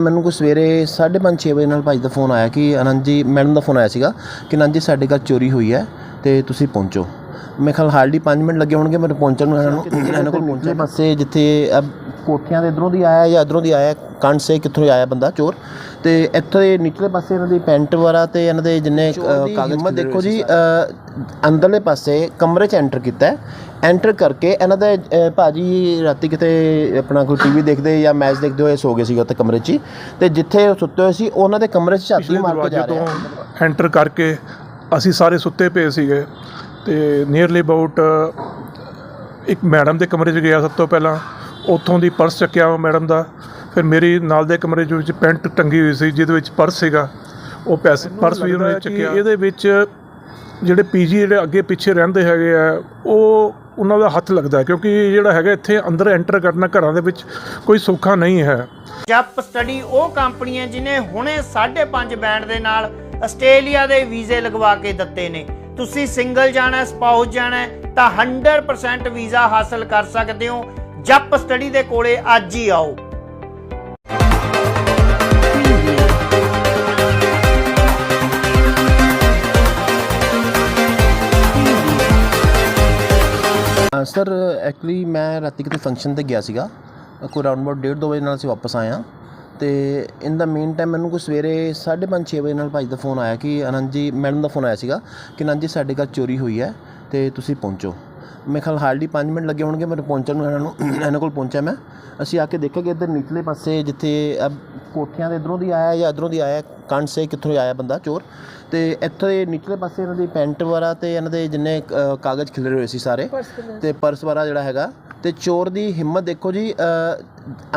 ਮੈਨੂੰ ਕੋਈ ਸਵੇਰੇ 5:30 6 ਵਜੇ ਨਾਲ ਭਾਈ ਦਾ ਫੋਨ ਆਇਆ ਕਿ ਆਨੰਦ ਜੀ ਮੈਡਮ ਦਾ ਫੋਨ ਆਇਆ ਸੀਗਾ ਕਿ ਆਨੰਦ ਜੀ, ਸਾਡੇ ਘਰ ਚੋਰੀ ਹੋਈ ਹੈ ਤੇ ਤੁਸੀਂ ਪਹੁੰਚੋ। ਮੈਂ ਖਿਆਲ ਹਾਰਡਲੀ 5 ਮਿੰਟ ਲੱਗੇ ਹੋਣਗੇ ਮੈਨੂੰ ਪਹੁੰਚਣ ਨੂੰ ਇਹਨਾਂ ਨੂੰ। ਇਹਨਾਂ ਕੋਲ ਪਹੁੰਚੇ ਪਾਸੇ ਜਿੱਥੇ ਕੋਠੀਆਂ ਦੇ ਇਧਰੋਂ ਦੀ ਆਇਆ ਜਾਂ ਇਧਰੋਂ ਦੀ ਆਇਆ ਕੰਡ ਸੇ ਕਿੱਥੋਂ ਆਇਆ ਬੰਦਾ ਚੋਰ। ਤੇ ਇੱਥੇ ਨਿਚਲੇ ਪਾਸੇ ਇਹਨਾਂ ਦੀ ਪੈਂਟ ਵਗੈਰਾ ਤੇ ਇਹਨਾਂ ਦੇ ਜਿੰਨੇ ਕਾਗਜ਼ ਹਿੰਮਤ ਦੇਖੋ ਜੀ ਅੰਦਰਲੇ ਪਾਸੇ ਕਮਰੇ 'ਚ ਐਂਟਰ ਕੀਤਾ ਐਂਟਰ ਕਰਕੇ ਇਹਨਾਂ ਦਾ ਭਾਜੀ ਰਾਤੀ ਕਿਤੇ ਆਪਣਾ ਕੋਈ ਟੀਵੀ ਦੇਖਦੇ ਜਾਂ ਮੈਚ ਦੇਖਦੇ ਹੋਏ ਸੋ ਗਏ ਸੀਗੇ ਉੱਥੇ ਕਮਰੇ 'ਚ ਹੀ। ਤੇ ਜਿੱਥੇ ਉਹ ਸੁੱਤੇ ਹੋਏ ਸੀ ਉਹਨਾਂ ਦੇ ਕਮਰੇ 'ਚ ਝਾਤੀ ਮਾਰ ਕੇ ਜਾ ਰਿਹਾ। ਐਂਟਰ ਕਰਕੇ ਅਸੀਂ ਸਾਰੇ ਸੁੱਤੇ ਪਏ ਸੀਗੇ। ਤੇ ਨੀਅਰਲੀ ਅਬਾਊਟ ਇੱਕ ਮੈਡਮ ਦੇ ਕਮਰੇ 'ਚ ਗਿਆ ਸਭ ਤੋਂ ਪਹਿਲਾਂ। ਉੱਥੋਂ ਦੀ ਪਰਸ ਚੱਕਿਆ ਮੈਡਮ ਦਾ। ਫਿਰ ਮੇਰੀ ਨਾਲ ਦੇ ਕਮਰੇ 'ਚ ਵਿੱਚ ਪੈਂਟ ਟੰਗੀ ਹੋਈ ਸੀ ਜਿਹਦੇ ਵਿੱਚ ਪਰਸ ਸੀਗਾ। ਉਹ ਪੈਸੇ ਪਰਸ ਵੀ ਉਹਨੇ ਚੱਕਿਆ। ਇਹਦੇ ਵਿੱਚ ਜਿਹੜੇ ਪੀਜੀ ਜਿਹੜੇ ਅੱਗੇ ਪਿੱਛੇ ਰਹਿੰਦੇ ਹੈਗੇ ਆ ਉਹ ਉਹਨਾਂ ਦਾ ਹੱਥ ਲੱਗਦਾ ਕਿਉਂਕਿ ਜਿਹੜਾ ਹੈਗਾ ਇੱਥੇ ਅੰਦਰ ਐਂਟਰ ਕਰਨਾ ਘਰਾਂ ਦੇ ਵਿੱਚ ਕੋਈ ਸੌਖਾ ਨਹੀਂ ਹੈ। ਜਪ ਸਟੱਡੀ ਉਹ ਕੰਪਨੀ ਹੈ ਜਿਨੇ ਹੁਣੇ 5.5 ਬੈਂਡ ਦੇ ਨਾਲ ਆਸਟ੍ਰੇਲੀਆ ਦੇ ਵੀਜ਼ੇ ਲਗਵਾ ਕੇ ਦਿੱਤੇ ਨੇ। ਤੁਸੀਂ ਸਿੰਗਲ ਜਾਣਾ ਹੈ, ਸਪਾਊਸ ਜਾਣਾ ਤਾਂ 100% ਵੀਜ਼ਾ ਹਾਸਲ ਕਰ ਸਕਦੇ ਹੋ। ਜਪ ਸਟੱਡੀ ਦੇ ਕੋਲੇ ਅੱਜ ਹੀ ਆਓ। ਸਰ ਐਕਚੁਅਲੀ ਮੈਂ ਰਾਤੀ ਕਿਤੇ ਫੰਕਸ਼ਨ ਤੇ ਗਿਆ ਸੀਗਾ। ਕੋਈ ਰਾਉਂਡ ਅਬਾਊਟ 1:30 ਵਜੇ ਨਾਲ ਅਸੀਂ ਵਾਪਸ ਆਏ ਆਇਆ ਅਤੇ ਇਨ ਦਾ ਮੇਨ ਟਾਈਮ ਮੈਨੂੰ ਕੋਈ ਸਵੇਰੇ 5:30 6 ਵਜੇ ਨਾਲ ਭਾਈ ਦਾ ਫੋਨ ਆਇਆ ਕਿ ਆਨੰਦ ਜੀ ਮੈਡਮ ਦਾ ਫੋਨ ਆਇਆ ਸੀਗਾ ਕਿ ਆਨੰਦ ਜੀ ਸਾਡੇ ਘਰ ਚੋਰੀ ਹੋਈ ਹੈ ਅਤੇ ਤੁਸੀਂ ਪਹੁੰਚੋ। ਮੈਂ ਖਿਆਲ ਹਾਰਡਲੀ 5 ਮਿੰਟ ਲੱਗੇ ਹੋਣਗੇ ਮੈਨੂੰ ਪਹੁੰਚਣ ਨੂੰ ਇਹਨਾਂ ਨੂੰ ਇਹਨਾਂ ਕੋਲ ਪਹੁੰਚਿਆ ਮੈਂ। ਅਸੀਂ ਆ ਕੇ ਦੇਖਿਆ ਕਿ ਇੱਧਰ ਨਿਚਲੇ ਪਾਸੇ ਜਿੱਥੇ ਅਹ, ਕੋਠੀਆਂ ਦੇ ਇਧਰੋਂ ਦੀ ਆਇਆ ਜਾਂ ਇਧਰੋਂ ਦੀ ਆਇਆ ਕੰਡ ਸੇ ਕਿੱਥੋਂ ਆਇਆ ਬੰਦਾ ਚੋਰ। ਤੇ ਇੱਥੇ ਨਿਚਲੇ ਪਾਸੇ ਇਹਨਾਂ ਦੀ ਪੈਂਟ ਵਗੈਰਾ ਤੇ ਇਹਨਾਂ ਦੇ ਜਿੰਨੇ ਕਾਗਜ਼ ਖਿਲਰੇ ਹੋਏ ਸੀ ਸਾਰੇ। ਤੇ ਪਰਸ ਵਗੈਰਾ ਜਿਹੜਾ ਹੈਗਾ ਤੇ ਚੋਰ ਦੀ ਹਿੰਮਤ ਦੇਖੋ ਜੀ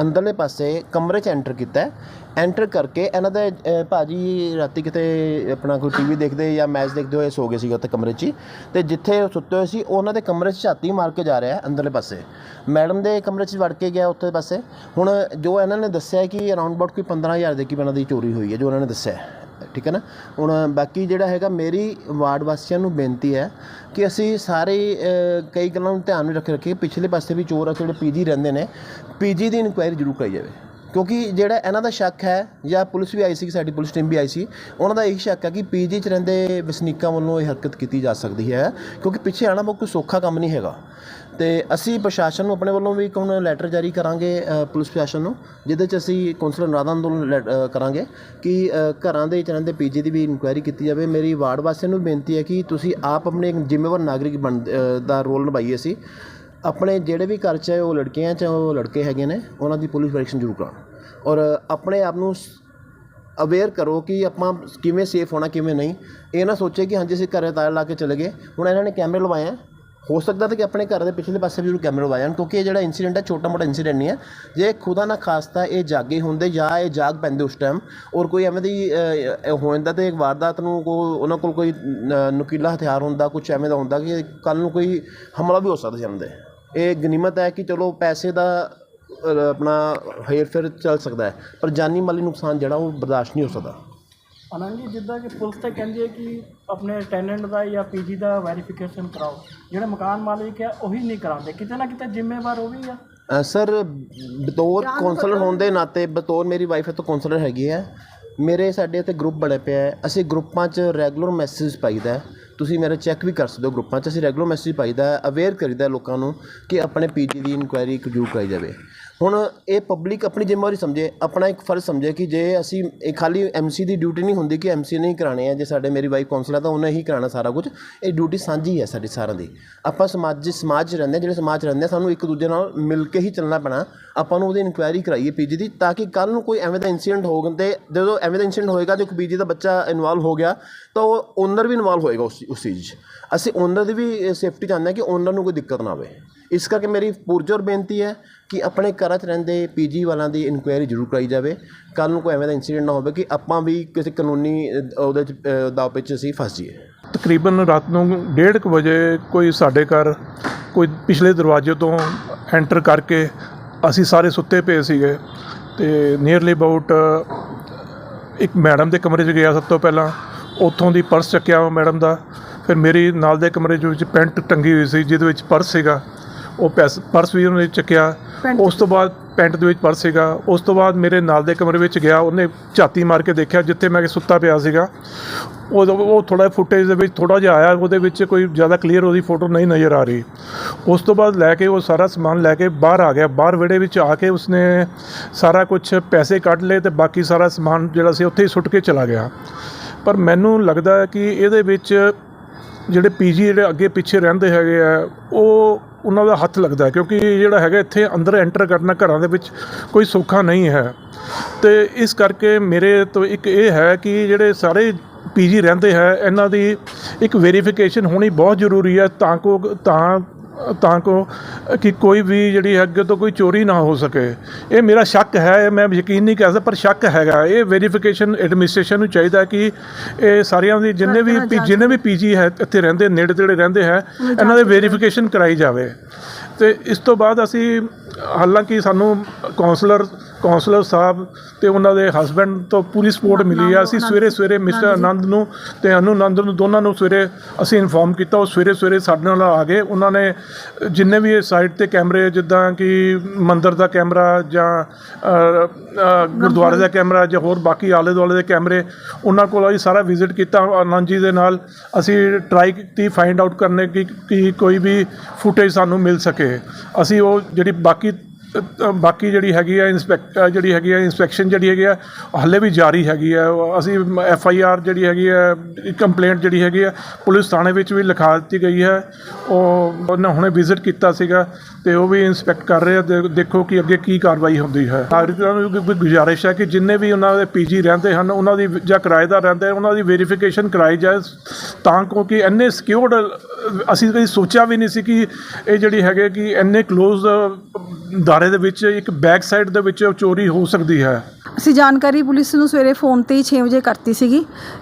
ਅੰਦਰਲੇ ਪਾਸੇ ਕਮਰੇ 'ਚ ਐਂਟਰ ਕੀਤਾ ਐਂਟਰ ਕਰਕੇ ਇਹਨਾਂ ਦਾ ਅਹ, ਭਾਜੀ ਰਾਤੀ ਕਿਤੇ ਆਪਣਾ ਕੋਈ ਟੀਵੀ ਦੇਖਦੇ ਜਾਂ ਮੈਚ ਦੇਖਦੇ ਹੋਏ ਸੋ ਗਏ ਸੀਗੇ ਉੱਥੇ ਕਮਰੇ 'ਚ ਹੀ। ਤੇ ਜਿੱਥੇ ਉਹ ਸੁੱਤੇ ਹੋਏ ਸੀ ਉਹਨਾਂ ਦੇ ਕਮਰੇ 'ਚ ਝਾਤੀ ਮਾਰ ਕੇ ਜਾ ਰਿਹਾ ਹੈ ਅੰਦਰਲੇ ਪਾਸੇ। ਮੈਡਮ ਦੇ ਕਮਰੇ 'ਚ ਵੜ ਕੇ ਗਿਆ ਉੱਥੇ ਪਾਸੇ। ਹੁਣ ਜੋ ਇਹਨਾਂ ਨੇ ਦੱਸਿਆ ਕਿ ਅਰਾਊਂਡ ਅਬਾਊਟ ਕੋਈ 15000 ਦੇ ਕੀ ਇਹਨਾਂ ਦੀ ਚੋਰੀ ਹੋਈ ਹੈ ਜੋ ਉਹਨਾਂ ਨੇ ਦੱਸਿਆ ਹੈ। ਠੀਕ ਹੈ ਨਾ? ਹੁਣ ਬਾਕੀ ਜਿਹੜਾ ਹੈਗਾ ਮੇਰੀ ਵਾਰਡ ਵਾਸੀਆਂ ਨੂੰ ਬੇਨਤੀ ਹੈ ਕਿ ਅਸੀਂ ਸਾਰੇ ਕਈ ਗੱਲਾਂ ਨੂੰ ਧਿਆਨ ਵਿੱਚ ਰੱਖ ਰੱਖੀਏ। ਪਿਛਲੇ ਪਾਸੇ ਵੀ ਚੋਰ ਆ, ਜਿਹੜੇ ਪੀਜੀ ਰਹਿੰਦੇ ਨੇ, ਪੀਜੀ ਦੀ ਇਨਕੁਆਇਰੀ ਜ਼ਰੂਰ ਕਰਾਈ ਜਾਵੇ। ਕਿਉਂਕਿ ਜਿਹੜਾ ਇਹਨਾਂ ਦਾ ਸ਼ੱਕ ਹੈ, ਜਾਂ ਪੁਲਿਸ ਵੀ ਆਈ ਸੀ, ਸਾਡੀ ਪੁਲਿਸ ਟੀਮ ਵੀ ਆਈ ਸੀ, ਉਹਨਾਂ ਦਾ ਇਹ ਸ਼ੱਕ ਹੈ ਕਿ ਪੀਜੀ 'ਚ ਰਹਿੰਦੇ ਵਸਨੀਕਾਂ ਵੱਲੋਂ ਇਹ ਹਰਕਤ ਕੀਤੀ ਜਾ ਸਕਦੀ ਹੈ। ਕਿਉਂਕਿ ਪਿੱਛੇ ਆਣਾ ਬਹੁਤ ਕੋਈ ਸੌਖਾ ਕੰਮ ਨਹੀਂ ਹੈਗਾ। ਅਤੇ ਅਸੀਂ ਪ੍ਰਸ਼ਾਸਨ ਨੂੰ ਆਪਣੇ ਵੱਲੋਂ ਵੀ ਇੱਕ ਹੁਣ ਲੈਟਰ ਜਾਰੀ ਕਰਾਂਗੇ ਪੁਲਿਸ ਪ੍ਰਸ਼ਾਸਨ ਨੂੰ, ਜਿਹਦੇ 'ਚ ਅਸੀਂ ਕੌਂਸਲਰ ਅਨੁਰਾਧਾ ਅੰਦੋਲਨ ਲੈ- ਕਰਾਂਗੇ ਕਿ ਘਰਾਂ ਦੇ ਵਿੱਚ ਰਹਿੰਦੇ ਪੀਜੀ ਦੀ ਵੀ ਇਨਕੁਆਇਰੀ ਕੀਤੀ ਜਾਵੇ। ਮੇਰੀ ਵਾਰਡ ਵਾਸੀਆਂ ਨੂੰ ਬੇਨਤੀ ਹੈ ਕਿ ਤੁਸੀਂ ਆਪ ਆਪਣੇ ਇੱਕ ਜ਼ਿੰਮੇਵਾਰ ਨਾਗਰਿਕ ਬਣ ਦਾ ਰੋਲ ਨਿਭਾਈਏ ਅਸੀਂ। ਆਪਣੇ ਜਿਹੜੇ ਵੀ ਘਰ 'ਚ ਉਹ ਲੜਕੀਆਂ ਚਾਹੇ ਉਹ ਲੜਕੇ ਹੈਗੇ ਨੇ, ਉਹਨਾਂ ਦੀ ਪੁਲਿਸ ਵੈਰੀਫਿਕੇਸ਼ਨ ਜ਼ਰੂਰ ਕਰਾਉਣ ਔਰ ਆਪਣੇ ਆਪ ਨੂੰ ਅਵੇਅਰ ਕਰੋ ਕਿ ਆਪਾਂ ਕਿਵੇਂ ਸੇਫ ਹੋਣਾ, ਕਿਵੇਂ ਨਹੀਂ। ਇਹ ਨਾ ਸੋਚੇ ਕਿ ਹਾਂਜੀ, ਅਸੀਂ ਘਰੇ ਤਾਲਾ ਲਾ ਕੇ ਚਲੇ ਗਏ। ਹੁਣ ਇਹਨਾਂ ਨੇ ਕੈਮਰੇ ਲਵਾਏ ਆ। ਹੋ ਸਕਦਾ ਤਾਂ ਕਿ ਆਪਣੇ ਘਰ ਦੇ ਪਿਛਲੇ ਪਾਸੇ ਵੀ ਜ਼ਰੂਰ ਕੈਮਰੇ ਲਵਾ ਜਾਣ, ਕਿਉਂਕਿ ਇਹ ਜਿਹੜਾ ਇਨਸੀਡੈਂਟ ਹੈ, ਛੋਟਾ ਮੋਟਾ ਇਨਸੀਡੈਂਟ ਨਹੀਂ ਹੈ। ਜੇ ਖੁਦਾ ਨਾ ਖਾਸਤਾ ਇਹ ਜਾਗੇ ਹੁੰਦੇ ਜਾਂ ਇਹ ਜਾਗ ਪੈਂਦੇ ਉਸ ਟਾਈਮ ਔਰ ਕੋਈ ਐਵੇਂ ਦੀ ਹੋ ਜਾਂਦਾ ਤੇ ਇੱਕ ਵਾਰਦਾਤ ਨੂੰ ਕੋ ਉਹਨਾਂ ਕੋਲ ਕੋਈ ਨ- ਨੁਕੀਲਾ ਹਥਿਆਰ ਹੁੰਦਾ ਕੁਝ ਐਵੇਂ ਦਾ ਹੁੰਦਾ ਕਿ ਕੱਲ ਨੂੰ ਕੋਈ ਹਮਲਾ ਵੀ ਹੋ ਸਕਦਾ ਜਾਂਦੇ ਇਹ ਗਨੀਮਤ ਹੈ ਕਿ ਚਲੋ ਪੈਸੇ ਦਾ ਆਪਣਾ ਹੇਰ ਫੇਰ ਚੱਲ ਸਕਦਾ ਹੈ, ਪਰ ਜਾਨੀ ਮਾਲੀ ਨੁਕਸਾਨ ਜਿਹੜਾ ਉਹ ਬਰਦਾਸ਼ਤ ਨਹੀਂ ਹੋ ਸਕਦਾ। ਆਨੰਦ ਜੀ ਜਿੱਦਾਂ ਕਿ ਪੁਲਿਸ ਤਾਂ ਕਹਿੰਦੀ ਹੈ ਕਿ ਆਪਣੇ ਟੈਨੈਂਟ ਦਾ ਜਾਂ ਪੀਜੀ ਦਾ ਵੈਰੀਫਿਕੇਸ਼ਨ ਕਰਾਓ। ਜਿਹੜੇ ਮਕਾਨ ਮਾਲਿਕ ਹੈ ਉਹੀ ਨਹੀਂ ਕਰਾਉਂਦੇ। ਕਿਤੇ ਨਾ ਕਿਤੇ ਜ਼ਿੰਮੇਵਾਰ ਉਹ ਵੀ ਆ। ਅ, ਸਰ ਬਤੌਰ ਕੌਂਸਲਰ ਹੋਣ ਦੇ ਨਾਤੇ ਬਤੌਰ ਮੇਰੀ ਵਾਈਫ ਤਾਂ ਕੌਂਸਲਰ ਹੈਗੀ ਹੈ। ਮੇਰੇ ਸਾਡੇ ਇੱਥੇ ਗਰੁੱਪ ਬਣੇ ਪਿਆ ਹੈ। ਅਸੀਂ ਗਰੁੱਪਾਂ 'ਚ ਰੈਗੂਲਰ ਮੈਸੇਜ ਪਾਈਦਾ ਹੈ। ਤੁਸੀਂ ਮੇਰਾ ਚੈੱਕ ਵੀ ਕਰ ਸਕਦੇ ਹੋ ਗਰੁੱਪਾਂ 'ਚ। ਅਸੀਂ ਰੈਗੂਲਰ ਮੈਸੇਜ ਪਾਈਦਾ ਅਵੇਅਰ ਕਰੀਦਾ ਲੋਕਾਂ ਨੂੰ ਕਿ ਆਪਣੇ ਪੀਜੀ ਦੀ ਇਨਕੁਆਇਰੀ ਜ਼ਰੂਰ ਕਰਾਈ ਜਾਵੇ। ਹੁਣ ਇਹ ਪਬਲਿਕ ਆਪਣੀ ਜ਼ਿੰਮੇਵਾਰੀ ਸਮਝੇ ਆਪਣਾ ਇੱਕ ਫਰਜ਼ ਸਮਝੇ ਕਿ ਜੇ ਅਸੀਂ ਇਹ ਖਾਲੀ ਐਮਸੀ ਦੀ ਡਿਊਟੀ ਨਹੀਂ ਹੁੰਦੀ ਕਿ ਐਮਸੀ ਨੇ ਹੀ ਕਰਾਣੇ ਆ ਜੇ ਸਾਡੇ ਮੇਰੀ ਵਾਈਫ ਕੌਂਸਲਰ ਤਾਂ ਉਹਨੇ ਹੀ ਕਰਾਣਾ ਸਾਰਾ ਕੁਝ ਇਹ ਡਿਊਟੀ ਸਾਂਝੀ ਹੈ ਸਾਡੀ ਸਾਰਿਆਂ ਦੀ। ਆਪਾਂ ਸਮਾਜ ਸਮਾਜ 'ਚ ਰਹਿੰਦੇ ਹਾਂ, ਜਿਹੜੇ ਸਮਾਜ 'ਚ ਰਹਿੰਦੇ ਹਾਂ, ਸਾਨੂੰ ਇੱਕ ਦੂਜੇ ਨਾਲ ਮਿਲ ਕੇ ਹੀ ਚੱਲਣਾ ਪੈਣਾ। ਆਪਾਂ ਨੂੰ ਉਹਦੀ ਇਨਕੁਆਇਰੀ ਕਰਾਈਏ ਪੀਜੀ ਦੀ ਤਾਂ ਕਿ ਕੱਲ ਨੂੰ ਕੋਈ ਐਵੇਂ ਦਾ ਇਨਸੀਡੈਂਟ ਹੋਗਾ ਤੇ ਜਦੋਂ ਐਵੇਂ ਦਾ ਇਨਸੀਡੈਂਟ ਹੋਏਗਾ ਜੋ ਪੀਜੀ ਦਾ ਬੱਚਾ ਇਨਵੋਲਵ ਹੋ ਗਿਆ ਤਾਂ ਉਹ ਓਨਰ ਵੀ ਇਨਵੋਲਵ ਹੋਏਗਾ ਉਸ ਉਸ ਚੀਜ਼ 'ਚ। ਅਸੀਂ ਉਹਨਾਂ ਦੀ ਵੀ ਸੇਫਟੀ ਚਾਹੁੰਦੇ ਹਾਂ ਕਿ ਉਹਨਾਂ ਨੂੰ ਕੋਈ ਦਿੱਕਤ ਨਾ ਆਵੇ। ਇਸ ਕਰਕੇ ਮੇਰੀ ਪੁਰਜੋਰ ਬੇਨਤੀ ਹੈ ਕਿ ਆਪਣੇ ਘਰਾਂ 'ਚ ਰਹਿੰਦੇ ਪੀਜੀ ਵਾਲਾਂ ਦੀ ਇਨਕੁਆਇਰੀ ਜ਼ਰੂਰ ਕਰਾਈ ਜਾਵੇ। ਕੱਲ ਨੂੰ ਕੋਈ ਐਵੇਂ ਦਾ ਇਨਸੀਡੈਂਟ ਨਾ ਹੋਵੇ ਕਿ ਆਪਾਂ ਵੀ ਕਿਸੇ ਕਾਨੂੰਨੀ ਉਹਦੇ 'ਚ ਅ, 'ਚ ਅਸੀਂ ਫਸ ਜਾਈਏ। ਤਕਰੀਬਨ ਰਾਤ ਨੂੰ 1:30 ਵਜੇ ਕੋਈ ਸਾਡੇ ਘਰ ਕੋਈ ਪਿਛਲੇ ਦਰਵਾਜ਼ੇ ਤੋਂ ਐਂਟਰ ਕਰਕੇ ਅਸੀਂ ਸਾਰੇ ਸੁੱਤੇ ਪਏ ਸੀਗੇ ਤੇ ਨੀਅਰਲੀ ਅਬਾਊਟ ਇੱਕ ਮੈਡਮ ਦੇ ਕਮਰੇ 'ਚ ਗਿਆ ਸਭ ਤੋਂ ਪਹਿਲਾਂ। ਉੱਥੋਂ ਦੀ ਪਰਸ ਚੱਕਿਆ ਮੈਡਮ ਦਾ। ਫਿਰ ਮੇਰੀ ਨਾਲ ਦੇ ਕਮਰੇ 'ਚ ਵਿੱਚ ਪੈਂਟ ਟੰਗੀ ਹੋਈ ਸੀ ਜਿਹਦੇ ਵਿੱਚ ਪਰਸ ਸੀਗਾ। ਉਹ ਪੈਸ ਪਰਸ ਵੀ ਉਹਨੇ ਚੱਕਿਆ। ਉਸ ਤੋਂ ਬਾਅਦ ਪੈਂਟ ਦੇ ਵਿੱਚ ਪਰਸ ਸੀਗਾ। ਉਸ ਤੋਂ ਬਾਅਦ ਮੇਰੇ ਨਾਲ ਦੇ ਕਮਰੇ ਵਿੱਚ ਗਿਆ। ਉਹਨੇ ਝਾਤੀ ਮਾਰ ਕੇ ਦੇਖਿਆ ਜਿੱਥੇ ਮੈਂ ਸੁੱਤਾ ਪਿਆ ਸੀਗਾ। ਉਹ ਉਹ ਥੋੜਾ ਫੁਟੇਜ ਦੇ ਵਿੱਚ ਥੋੜਾ ਜਿਹਾ ਆਇਆ। ਉਹਦੇ ਵਿੱਚ ਕੋਈ ਜ਼ਿਆਦਾ ਕਲੀਅਰ ਉਹਦੀ ਫੋਟੋ ਨਹੀਂ ਨਜ਼ਰ ਆ ਰਹੀ। ਉਸ ਤੋਂ ਬਾਅਦ ਲੈ ਕੇ ਉਹ ਸਾਰਾ ਸਮਾਨ ਲੈ ਕੇ ਬਾਹਰ ਆ ਗਿਆ। ਬਾਹਰ ਵਿਹੜੇ ਵਿੱਚ ਆ ਕੇ ਉਸਨੇ ਸਾਰਾ ਕੁਝ ਪੈਸੇ ਕੱਢ ਲਏ ਤੇ ਬਾਕੀ ਸਾਰਾ ਸਮਾਨ ਜਿਹੜਾ ਸੀ ਉੱਥੇ ਹੀ ਸੁੱਟ ਕੇ ਚਲਾ ਗਿਆ। ਪਰ ਮੈਨੂੰ ਲੱਗਦਾ ਹੈ ਕਿ ਇਹਦੇ ਵਿੱਚ ਜਿਹੜੇ ਪੀਜੀ ਜਿਹੜੇ ਅੱਗੇ ਪਿੱਛੇ ਰਹਿੰਦੇ ਹੈਗੇ ਆ, ਉਹ ਉਹਨਾਂ ਦਾ ਹੱਥ ਲੱਗਦਾ ਕਿਉਂਕਿ ਜਿਹੜਾ ਹੈਗਾ ਇੱਥੇ ਅੰਦਰ ਐਂਟਰ ਕਰਨਾ ਘਰਾਂ ਦੇ ਵਿੱਚ ਕੋਈ ਸੌਖਾ ਨਹੀਂ ਹੈ। ਤੇ ਇਸ ਕਰਕੇ ਮੇਰੇ ਤੋਂ ਇੱਕ ਇਹ ਹੈ ਕਿ ਜਿਹੜੇ ਸਾਰੇ ਪੀਜੀ ਰਹਿੰਦੇ ਹੈ, ਇਹਨਾਂ ਦੀ ਇੱਕ ਵੈਰੀਫਿਕੇਸ਼ਨ ਹੋਣੀ ਬਹੁਤ ਜ਼ਰੂਰੀ ਹੈ, ਤਾਂ ਕੋ ਤਾਂ ਤਾਂ ਕੋ ਕਿ ਕੋਈ ਵੀ ਜਿਹੜੀ ਅੱਗੇ ਤੋਂ ਕੋਈ ਚੋਰੀ ਨਾ ਹੋ ਸਕੇ। ਇਹ ਮੇਰਾ ਸ਼ੱਕ ਹੈ ਮੈਂ ਯਕੀਨ ਨਹੀਂ ਕਰ ਸਕਦਾ ਪਰ ਸ਼ੱਕ ਹੈਗਾ। ਇਹ ਵੈਰੀਫਿਕੇਸ਼ਨ ਐਡਮਿਨਿਸਟ੍ਰੇਸ਼ਨ ਨੂੰ ਚਾਹੀਦਾ ਕਿ ਇਹ ਸਾਰਿਆਂ ਦੀ ਜਿੰਨੇ ਵੀ ਪੀ- ਜਿੰਨੇ ਵੀ ਪੀਜੀ ਹੈ ਇੱਥੇ ਰਹਿੰਦੇ ਨੇੜੇ ਤੇੜੇ ਰਹਿੰਦੇ ਹੈ ਇਹਨਾਂ ਦੇ ਵੈਰੀਫਿਕੇਸ਼ਨ ਕਰਾਈ ਜਾਵੇ। ਤੇ ਇਸ ਤੋਂ ਬਾਅਦ ਅਸੀਂ ਹਾਲਾਂਕਿ ਸਾਨੂੰ ਕਾਉਂਸਲਰ ਕਾਉਂਸਲਰ ਸਾਹਿਬ ਤੇ ਉਹਨਾਂ ਦੇ ਹਸਬੰਡ ਤੋਂ ਪੂਰੀ ਸਪੋਰਟ ਮਿਲੀ ਆ। ਅਸੀਂ ਸਵੇਰੇ ਸਵੇਰੇ ਮਿਸਟਰ ਆਨੰਦ ਨੂੰ ਤੇ ਅਨੂ ਆਨੰਦ ਨੂੰ ਦੋਨਾਂ ਨੂੰ ਸਵੇਰੇ ਅਸੀਂ ਇਨਫੋਰਮ ਕੀਤਾ। ਉਹ ਸਵੇਰੇ ਸਵੇਰੇ ਸਾਡੇ ਨਾਲ ਆ ਗਏ। ਉਹਨਾਂ ਨੇ ਜਿੰਨੇ ਵੀ ਸਾਈਡ ਤੇ ਕੈਮਰੇ ਜਿੱਦਾਂ ਕਿ ਮੰਦਿਰ ਦਾ ਕੈਮਰਾ ਜਾਂ ਗੁਰਦੁਆਰੇ ਦਾ ਕੈਮਰਾ ਜਾਂ ਹੋਰ ਬਾਕੀ ਆਲੇ ਦੁਆਲੇ ਦੇ ਕੈਮਰੇ ਉਹਨਾਂ ਕੋਲ ਅਸੀਂ ਸਾਰਾ ਵਿਜ਼ਿਟ ਕੀਤਾ। ਆਨੰਦ ਜੀ ਦੇ ਨਾਲ ਅਸੀਂ ਟਰਾਈ ਕੀਤੀ ਫਾਈਂਡ ਆਊਟ ਕਰਨੇ ਕਿ ਕੋਈ ਵੀ ਫੁਟੇਜ ਸਾਨੂੰ ਮਿਲ ਸਕੇ। ਅਸੀਂ ਉਹ ਜਿਹੜੀ ਬਾਕੀ ਬਾਕੀ ਜਿਹੜੀ ਹੈਗੀ ਆ ਇਨਸਪੈਕਟ ਜਿਹੜੀ ਹੈਗੀ ਆ ਇਨਸਪੈਕਸ਼ਨ ਜਿਹੜੀ ਹੈਗੀ ਆ ਹੱਲੇ ਵੀ ਜਾਰੀ ਹੈਗੀ ਆ। ਅਸੀਂ ਐਫ ਆਈ ਆਰ ਜਿਹੜੀ ਹੈਗੀ ਆ ਕੰਪਲੇਂਟ ਜਿਹੜੀ ਹੈਗੀ ਆ, ਪੁਲਿਸ ਥਾਣੇ ਵਿੱਚ ਵੀ ਲਿਖਾ ਦਿੱਤੀ ਗਈ ਹੈ। ਉਹ ਉਹਨਾਂ ਹੁਣੇ ਵਿਜ਼ਿਟ ਕੀਤਾ ਸੀਗਾ ਤੇ ਉਹ ਵੀ ਇਨਸਪੈਕਟ ਕਰ ਰਹੇ ਆ। ਦੇਖੋ ਕਿ ਅੱਗੇ ਕੀ ਕਾਰਵਾਈ ਹੁੰਦੀ ਹੈ। ਨਾਗਰਿਕਾਂ ਨੂੰ ਗੁਜ਼ਾਰਿਸ਼ ਹੈ ਕਿ ਜਿੰਨੇ ਵੀ ਉਹਨਾਂ ਦੇ ਪੀਜੀ ਰਹਿੰਦੇ ਹਨ, ਉਹਨਾਂ ਦੀ ਜਾਂ ਕਿਰਾਏਦਾਰ ਰਹਿੰਦੇ ਉਹਨਾਂ ਦੀ ਵੈਰੀਫਿਕੇਸ਼ਨ ਕਰਾਈ ਜਾਏ। ਤਾਂ ਕਿਉਂਕਿ ਇੰਨੇ ਸਿਕਿਉਰਡ ਅਸੀਂ ਕਦੀ ਸੋਚਿਆ ਵੀ ਨਹੀਂ ਸੀ ਕਿ ਇਹ ਜਿਹੜੀ ਹੈਗੇ ਕਿ ਇੰਨੇ ক্লোਜ਼ ਦਾਰੇ ਦੇ ਵਿੱਚ ਇੱਕ ਬੈਕ ਸਾਈਡ ਦੇ ਵਿੱਚ ਚੋਰੀ ਹੋ ਸਕਦੀ ਹੈ। ਅਸੀਂ ਜਾਣਕਾਰੀ ਪੁਲਿਸ ਨੂੰ ਸਵੇਰੇ ਫੋਨ ਤੇ ਹੀ 6 ਵਜੇ ਕਰਤੀ ਸੀਗੀ,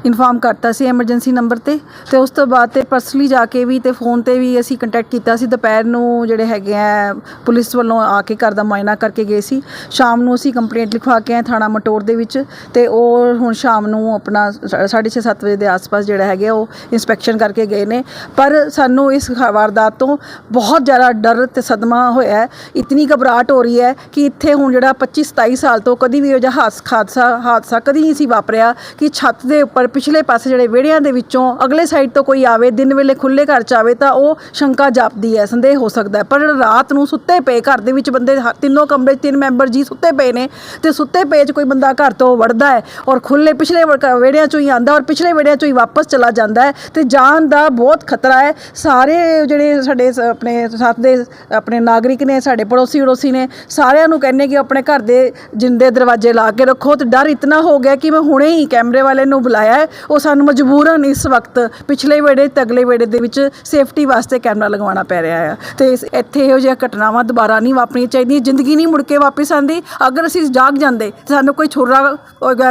ਇਨਫਾਰਮ ਕਰਤਾ ਸੀ ਐਮਰਜੈਂਸੀ ਨੰਬਰ ਤੇ ਤੇ ਉਸ ਤੋਂ ਬਾਅਦ ਤੇ ਪਰਸਨਲੀ ਜਾ ਕੇ ਵੀ ਤੇ ਫੋਨ ਤੇ ਵੀ ਅਸੀਂ ਕੰਟੈਕਟ ਕੀਤਾ ਸੀ, ਦੁਪਹਿਰ ਨੂੰ ਜਿਹੜੇ ਹੈਗੇ ਆ ਪੁਲਿਸ ਵੱਲੋਂ ਆ ਕੇ ਘਰ ਦਾ ਮੁਆਇਨਾ ਕਰਕੇ ਗਏ ਸੀ, ਸ਼ਾਮ ਨੂੰ ਅਸੀਂ ਕੰਪਲੇਂਟ ਲਿਖਵਾ ਕੇ ਆਏ ਥਾਣਾ ਮਟੋਰ ਦੇ ਵਿੱਚ ਤੇ ਉਹ ਹੁਣ ਸ਼ਾਮ ਨੂੰ ਆਪਣਾ 6:30 7 ਵਜੇ ਦੇ ਆਸ-ਪਾਸ ਜਿਹੜਾ ਹੈਗੇ ਉਹ ਇਨਸਪੈਕਸ਼ਨ ਕਰਕੇ ਗਏ ਨੇ, ਪਰ ਸਾਨੂੰ ਇਸ ਵਾਰਦਾਤ ਤੋਂ ਬਹੁਤ ਜ਼ਿਆਦਾ ਡਰ ਤੇ ਸਦਮਾ ਹੋਇਆ ਇਤਨੀ ਘਬਰਾਹਟ ਹੋ ਰਹੀ ਹੈ ਕਿ ਇੱਥੇ ਹੁਣ ਜਿਹੜਾ 25 27 ਸਾਲ ਤੋਂ ਕਦੀ ਵੀ ਇਹੋ ਜਿਹਾ ਹਾਸ ਹਾਦਸਾ ਹਾਦਸਾ ਕਦੀ ਨਹੀਂ ਸੀ ਵਾਪਰਿਆ ਕਿ ਛੱਤ ਦੇ ਉੱਪਰ ਪਿਛਲੇ ਪਾਸੇ ਜਿਹੜੇ ਵਿਹੜਿਆਂ ਦੇ ਵਿੱਚੋਂ ਅਗਲੇ ਸਾਈਡ ਤੋਂ ਕੋਈ ਆਵੇ, ਦਿਨ ਵੇਲੇ ਖੁੱਲੇ ਘਰ ਚ ਆਵੇ ਤਾਂ ਉਹ ਸ਼ੰਕਾ ਜਾਪਦੀ ਹੈ, ਸੰਦੇਹ ਹੋ ਸਕਦਾ ਪਰ ਰਾਤ ਨੂੰ ਸੁੱਤੇ ਪਏ ਘਰ ਦੇ ਵਿੱਚ ਬੰਦੇ ਤਿੰਨੋਂ ਕਮਰੇ, ਤਿੰਨ ਮੈਂਬਰ ਜੀ ਸੁੱਤੇ ਪਏ ਨੇ ਤੇ ਸੁੱਤੇ ਪਏ 'ਚ ਕੋਈ ਬੰਦਾ ਘਰ ਤੋਂ ਵੜਦਾ ਹੈ ਔਰ ਖੁੱਲੇ ਪਿਛਲੇ ਵ- ਵਿਹੜਿਆਂ 'ਚੋਂ ਹੀ ਆਂਦਾ ਔਰ ਪਿਛਲੇ ਵਿਹੜਿਆਂ 'ਚੋਂ ਹੀ ਵਾਪਸ ਚਲਾ ਜਾਂਦਾ ਹੈ ਤੇ ਜਾਨ ਦਾ ਬਹੁਤ ਖਤਰਾ ਹੈ। ਸਾਰੇ ਜਿਹੜੇ ਸਾਡੇ ਸ- ਆਪਣੇ ਸਾਥ ਦੇ ਆਪਣੇ ਨਾਗਰਿਕ ਨੇ, ਸਾਡੇ ਪੜੋਸੀ ਅੜੋਸੀ ਨੇ, ਸਾਰਿਆਂ ਨੂੰ ਕਹਿੰਨੇ ਕਿ ਆਪਣੇ ਘਰ ਦੇ ਜਿੰਦੇ ਦਰਵਾਜ਼ੇ ਲਾ ਕੇ ਰੱਖੋ ਤੇ ਡਰ ਇਤਨਾ ਹੋ ਗਿਆ ਕਿ ਮੈਂ ਹੁਣੇ ਹੀ ਕੈਮਰੇ ਵਾਲੇ ਨੂੰ ਬੁਲਾਇਆ ਹੈ। ਉਹ ਸਾਨੂੰ ਮਜਬੂਰਨ ਇਸ ਵਕਤ ਪਿਛਲੇ ਵੇੜੇ ਤੇ ਅਗਲੇ ਵੇੜੇ ਦੇ ਵਿੱਚ ਸੇਫਟੀ ਵਾਸਤੇ ਕੈਮਰਾ ਲਗਵਾਉਣਾ ਪੈ ਰਿਹਾ ਹੈ। ਤੇ ਇੱਥੇ ਇਹੋ ਜਿਹੀਆਂ ਘਟਨਾਵਾਂ ਦੁਬਾਰਾ ਨਹੀਂ ਵਾਪਰਨੀਆਂ ਚਾਹੀਦੀਆਂ। ਜ਼ਿੰਦਗੀ ਨਹੀਂ ਮੁੜ ਕੇ ਵਾਪਸ ਆਉਂਦੀ। ਅਗਰ ਅਸੀਂ ਜਾਗ ਜਾਂਦੇ ਤੇ ਸਾਨੂੰ ਕੋਈ ਛੁਰਾ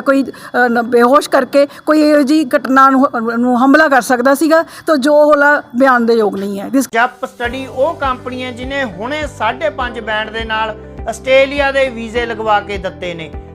ਕੋਈ ਬੇਹੋਸ਼ ਕਰਕੇ ਕੋਈ ਇਹੋ ਜਿਹੀ ਘਟਨਾ ਨੂੰ ਹਮਲਾ ਕਰ ਸਕਦਾ ਸੀਗਾ, ਤਾਂ ਜੋ ਹੋਲਾ ਬਿਆਨ ਦੇ ਯੋਗ ਨਹੀਂ ਹੈ। ਇਸ ਜੱਪ ਸਟੱਡੀ ਉਹ ਕੰਪਨੀ ਹੈ ਜਿਨੇ ਹੁਣੇ 5.5 ਬੈਂਡ ਦੇ ਨਾਲ ਆਸਟ੍ਰੇਲੀਆ ਦੇ ਵੀਜ਼ੇ ਲਗਵਾ ਕੇ ਦਿੱਤੇ ਨੇ।